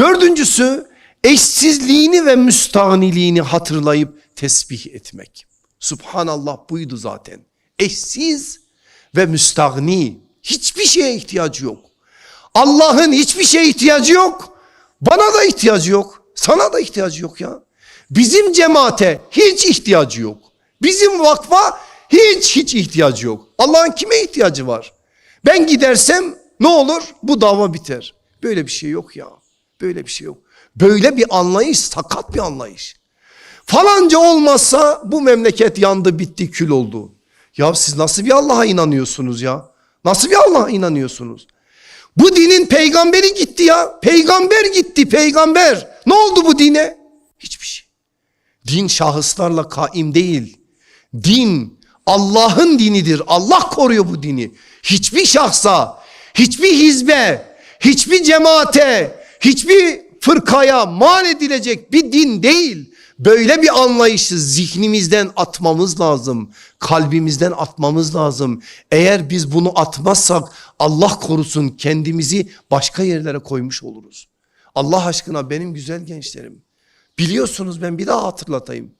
Dördüncüsü eşsizliğini ve müstahniliğini hatırlayıp tesbih etmek. Subhanallah buydu zaten. Eşsiz ve müstahni. Hiçbir şeye ihtiyacı yok. Allah'ın hiçbir şeye ihtiyacı yok. Bana da ihtiyacı yok. Sana da ihtiyacı yok ya. Bizim cemaate hiç ihtiyacı yok. Bizim vakfa hiç hiç ihtiyacı yok. Allah'ın kime ihtiyacı var? Ben gidersem ne olur? Bu dava biter. Böyle bir şey yok ya. Böyle bir şey yok. Böyle bir anlayış sakat bir anlayış. Falanca olmazsa bu memleket yandı bitti kül oldu. Ya siz nasıl bir Allah'a inanıyorsunuz ya? Nasıl bir Allah'a inanıyorsunuz? Bu dinin peygamberi gitti ya. Peygamber gitti peygamber. Ne oldu bu dine? Hiçbir şey. Din şahıslarla kaim değil. Din Allah'ın dinidir. Allah koruyor bu dini. Hiçbir şahsa, hiçbir hizbe, hiçbir cemaate, hiçbir fırkaya mal edilecek bir din değil. Böyle bir anlayışı zihnimizden atmamız lazım. Kalbimizden atmamız lazım. Eğer biz bunu atmazsak Allah korusun kendimizi başka yerlere koymuş oluruz. Allah aşkına benim güzel gençlerim. Biliyorsunuz ben bir daha hatırlatayım.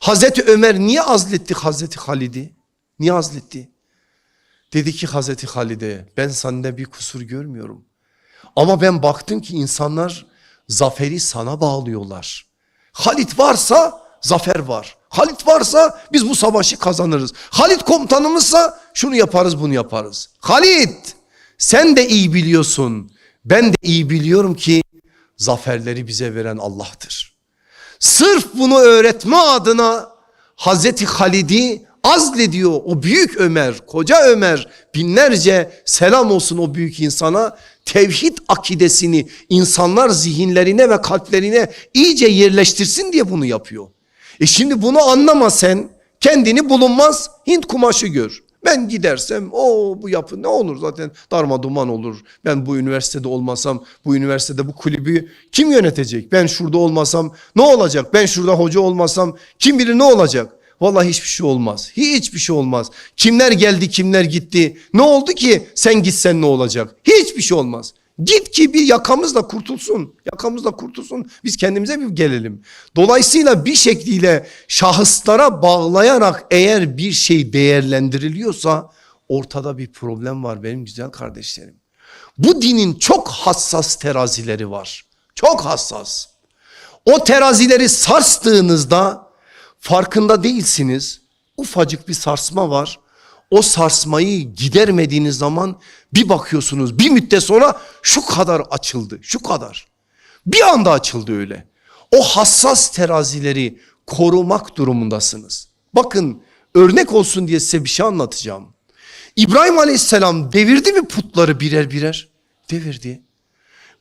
Hazreti Ömer niye azletti Hazreti Halid'i? Niye azletti? Dedi ki Hazreti Halid'e ben sende bir kusur görmüyorum. Ama ben baktım ki insanlar zaferi sana bağlıyorlar. Halit varsa zafer var. Halit varsa biz bu savaşı kazanırız. Halit komutanımızsa şunu yaparız bunu yaparız. Halit sen de iyi biliyorsun. Ben de iyi biliyorum ki zaferleri bize veren Allah'tır. Sırf bunu öğretme adına Hazreti Halid'i azlediyor o büyük Ömer, koca Ömer binlerce selam olsun o büyük insana tevhid akidesini insanlar zihinlerine ve kalplerine iyice yerleştirsin diye bunu yapıyor. E şimdi bunu anlama sen kendini bulunmaz Hint kumaşı gör. Ben gidersem o bu yapı ne olur zaten darma duman olur. Ben bu üniversitede olmasam bu üniversitede bu kulübü kim yönetecek? Ben şurada olmasam ne olacak? Ben şurada hoca olmasam kim bilir ne olacak? Vallahi hiçbir şey olmaz. Hiçbir şey olmaz. Kimler geldi kimler gitti. Ne oldu ki sen gitsen ne olacak? Hiçbir şey olmaz. Git ki bir yakamızla kurtulsun. Yakamızla kurtulsun. Biz kendimize bir gelelim. Dolayısıyla bir şekliyle şahıslara bağlayarak eğer bir şey değerlendiriliyorsa ortada bir problem var benim güzel kardeşlerim. Bu dinin çok hassas terazileri var. Çok hassas. O terazileri sarstığınızda farkında değilsiniz. Ufacık bir sarsma var. O sarsmayı gidermediğiniz zaman bir bakıyorsunuz bir müddet sonra şu kadar açıldı. Şu kadar. Bir anda açıldı öyle. O hassas terazileri korumak durumundasınız. Bakın örnek olsun diye size bir şey anlatacağım. İbrahim Aleyhisselam devirdi mi putları birer birer? Devirdi.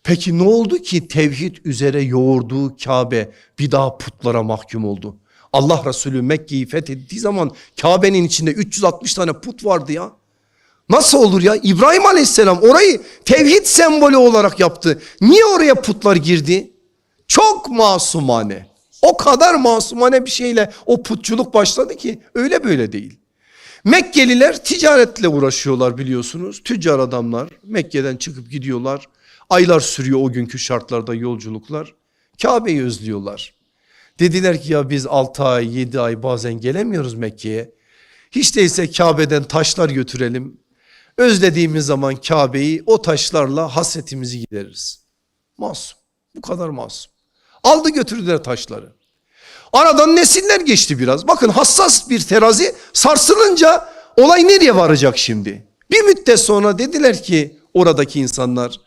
Peki ne oldu ki tevhid üzere yoğurduğu Kabe bir daha putlara mahkum oldu? Allah Resulü Mekke'yi fethettiği zaman Kabe'nin içinde 360 tane put vardı ya. Nasıl olur ya? İbrahim Aleyhisselam orayı tevhid sembolü olarak yaptı. Niye oraya putlar girdi? Çok masumane. O kadar masumane bir şeyle o putçuluk başladı ki öyle böyle değil. Mekkeliler ticaretle uğraşıyorlar biliyorsunuz. Tüccar adamlar Mekke'den çıkıp gidiyorlar. Aylar sürüyor o günkü şartlarda yolculuklar. Kabe'yi özlüyorlar. Dediler ki ya biz 6 ay 7 ay bazen gelemiyoruz Mekke'ye. Hiç değilse Kabe'den taşlar götürelim. Özlediğimiz zaman Kabe'yi o taşlarla hasretimizi gideririz. Masum. Bu kadar masum. Aldı götürdüler taşları. Aradan nesiller geçti biraz. Bakın hassas bir terazi sarsılınca olay nereye varacak şimdi? Bir müddet sonra dediler ki oradaki insanlar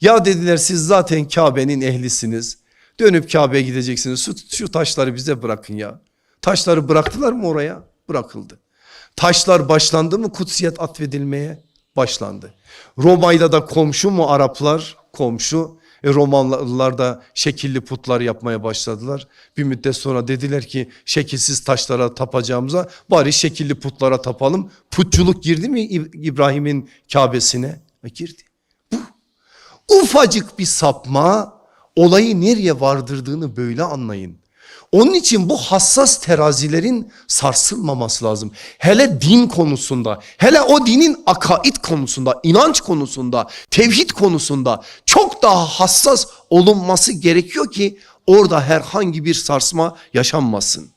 ya dediler siz zaten Kabe'nin ehlisiniz. Dönüp Kabe'ye gideceksiniz. Şu, şu taşları bize bırakın ya. Taşları bıraktılar mı oraya? Bırakıldı. Taşlar başlandı mı kutsiyet atfedilmeye? Başlandı. Roma'yla da komşu mu Araplar? Komşu. E Romalılar da şekilli putlar yapmaya başladılar. Bir müddet sonra dediler ki şekilsiz taşlara tapacağımıza bari şekilli putlara tapalım. Putçuluk girdi mi İbrahim'in Kabe'sine? E girdi. Bu ufacık bir sapma olayı nereye vardırdığını böyle anlayın. Onun için bu hassas terazilerin sarsılmaması lazım. Hele din konusunda, hele o dinin akaid konusunda, inanç konusunda, tevhid konusunda çok daha hassas olunması gerekiyor ki orada herhangi bir sarsma yaşanmasın.